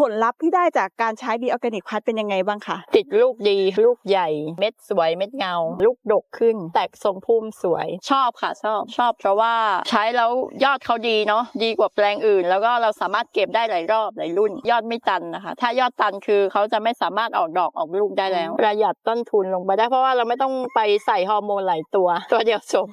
ผลลัพธ์ที่ได้จากการใช้บีออร์แกนิกพัดเป็นยังไงบ้างคะติดลูกดีลูกใหญ่ เม็ดสวยเม็ดเงา ลูกดกขึ้น แตกทรงพุ่มสวยชอบค่ะชอบชอบเพราะว่าใช้แล้วยอดเขาดีเนาะดีกว่าแปลงอื่น แล้วก็เราสามารถเก็บได้หลายรอบหลายรุ่น ยอดไม่ตันนะคะ ถ้ายอดตันคือเขาจะไม่สามารถออกดอกออกลูกได้แล้ว ประหยัดต้นทุนลงไปได้เพราะว่าเราไม่ต้องไปใส่ฮอร์โมนหลายตัว ตัวเดียวจบ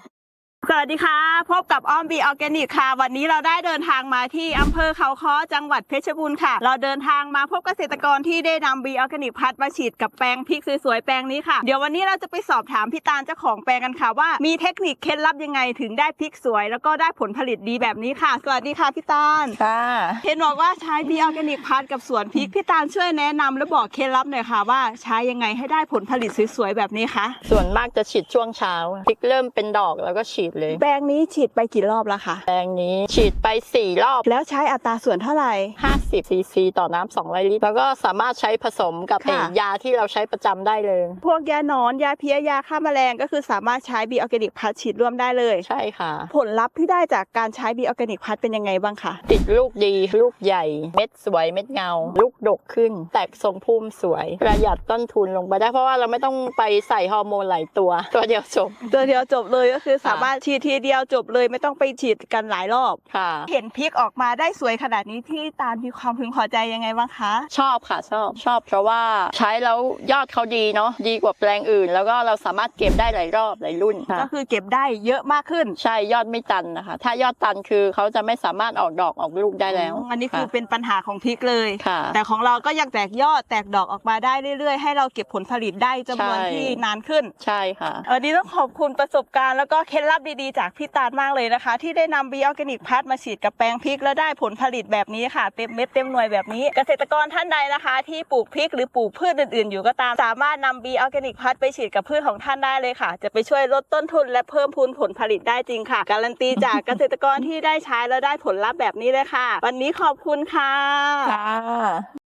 สวัสดีค่ะ พบกับอ้อมบีออร์แกนิกค่ะ วันนี้เราได้เดินทางมาที่อำเภอเขาค้อจังหวัดเพชรบูรณ์ค่ะ เราเดินทางมาพบเกษตรกรที่ได้นำบีออร์แกนิกพัดมาฉีดกับแปลงพริกสวยๆแปลงนี้ค่ะ เดี๋ยววันนี้เราจะไปสอบถามพี่ตาลเจ้าของแปลงกันค่ะว่ามีเทคนิคเคล็ดลับยังไงถึงได้พริกสวย แล้วก็ได้ผลผลิตดีแบบนี้ค่ะ สวัสดีค่ะพี่ตาลค่ะเห็นบอกว่าใช้บีออร์แกนิกพัดกับสวนพริกพี่ตาลช่วยแนะนำและบอกเคล็ดลับหน่อยค่ะว่าใช้ยังไงให้ได้ผลผลิตสวยๆแบบนี้คะส่วนมากจะฉีดช่วงเช้าพริกเริ่มเป็นดอกแล้วก็ฉีดเลย แปลงนี้ฉีดไปกี่รอบแล้วคะ แปลงนี้ฉีดไปสี่รอบ แล้วใช้อัตราส่วนเท่าไหร่ 50ซีซีต่อน้ำ200ลิตร แล้วก็สามารถใช้ผสมกับค่ะ ไอ้ยาที่เราใช้ประจำได้เลย พวกยาหนอนยาเพี้ยยาฆ่าแมลงก็คือสามารถใช้บีออร์แกนิกพัดฉีดร่วมได้เลย ใช่ค่ะ ผลลัพธ์ที่ได้จากการใช้บีออร์แกนิกพัดเป็นยังไงบ้างคะ ติดลูกดี ลูกใหญ่ เม็ดสวยเม็ดเงา ลูกดกขึ้น แตกทรงพุ่มสวย ประหยัดต้นทุนลงไปได้เพราะว่าเราไม่ต้องไปใส่ฮอร์โมนหลายตัว ตัวเดียวจบ ตัวเดียวจบเลยก็คือสามารถฉีดทีเดียวจบเลยไม่ต้องไปฉีดกันหลายรอบค่ะ เห็นพริกออกมาได้สวยขนาดนี้ที่ตาลมีความพึงพอใจยังไงบ้างคะ ชอบค่ะชอบชอบ เพราะว่าใช้แล้วยอดเขาดีเนาะดีกว่าแปลงอื่น แล้วก็เราสามารถเก็บได้หลายรอบหลายรุ่นก็คือเก็บได้เยอะมากขึ้นใช่ยอดไม่ตันนะคะ ถ้ายอดตันคือเขาจะไม่สามารถออกดอกออกลูกได้แล้วอันนี้คือค่ะเป็นปัญหาของพริกเลย ค่ะ แต่ของเราก็ยังแตกยอดแตกดอกออกมาได้เรื่อยๆ ให้เราเก็บผลผลิตได้จำนวนใช่ ที่นานขึ้น ใช่ค่ะ วันนี้ต้องขอบคุณประสบการณ์แล้วก็เคล็ดลับดีๆจากพี่ตาลมากเลยนะคะ ที่ได้นำบีออร์แกนิกพัดมาฉีดกับแปลงพริก แล้วได้ผลผลิตแบบนี้ค่ะ เต็มเม็ดเต็มหน่วยแบบนี้ เกษตรกรท่านใดนะคะ ที่ปลูกพริกหรือปลูกพืชอื่นๆ อยู่ก็ตาม สามารถนำบีออร์แกนิกพัดไปฉีดกับพืชของท่านได้เลยค่ะ จะไปช่วยลดต้นทุนและเพิ่มพูนผลผลิตได้จริงค่ะ การันตีจากเกษตรกรที่ได้ใช้แล้วได้ผลลัพธ์แบบนี้เลยค่ะ วันนี้ขอบคุณค่ะค่ะ